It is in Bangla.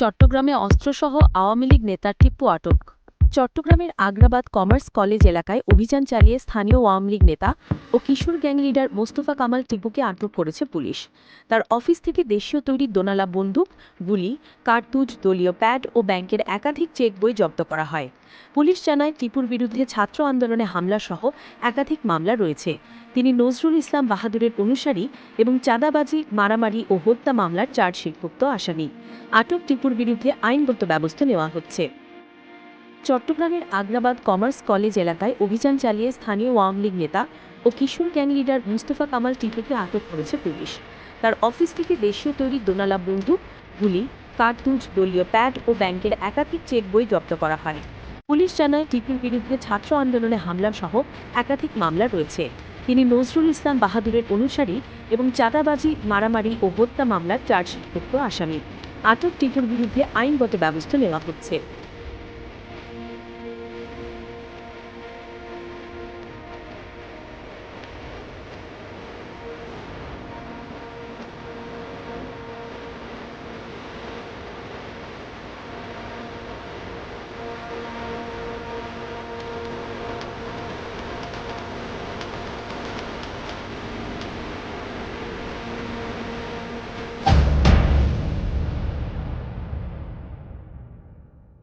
চট্টগ্রামে অস্ত্রসহ আওয়ামী লীগ নেতা টিপ্পু আটক। চট্টগ্রামের আগ্রাবাদ কমার্স কলেজ এলাকায় অভিযান চালিয়ে স্থানীয় আওয়ামী লীগ নেতা ও কিশোর গ্যাং লিডার মোস্তফা কামাল টিপুকে আটক করেছে পুলিশ। তার অফিস থেকে দেশীয় তৈরি দোনালা বন্দুক, গুলি, কার্তুজ, দলীয় প্যাড ও ব্যাংকের একাধিক চেক বই জব্দ করা হয়। পুলিশ জানায়, টিপুর বিরুদ্ধে ছাত্র আন্দোলনে হামলা সহ একাধিক মামলা রয়েছে। তিনি নজরুল ইসলাম বাহাদুরের অনুসারী এবং চাঁদাবাজি, মারামারি ও হত্যা মামলার চার্জশিটভুক্ত আসামি। আটক টিপুর বিরুদ্ধে আইনগত ব্যবস্থা নেওয়া হচ্ছে। চট্টগ্রামের আগ্রাবাদ কমার্স কলেজ এলাকায় অভিযান চালিয়ে স্থানীয় আওয়ামী লীগ নেতা ও কিশোর গ্যাং লিডার মুস্তফা কামাল টিপুকে আটক করেছে পুলিশ। তার অফিস থেকে দেশীয় তৈরি দোনালা বন্দুক, গুলি, কার্তুজ, দলীয় প্যাড ও ব্যাংকের একাধিক চেক বই জব্দ করা হয়। পুলিশ জানায়, টিপুর বিরুদ্ধে ছাত্র আন্দোলনে হামলা সহ একাধিক মামলা রয়েছে। তিনি নজরুল ইসলাম বাহাদুরের অনুসারী এবং চাঁদাবাজি, মারামারি ও হত্যা মামলার চার্জশিটভুক্ত আসামি। আটক টিপুর বিরুদ্ধে আইনগত ব্যবস্থা নেওয়া হচ্ছে।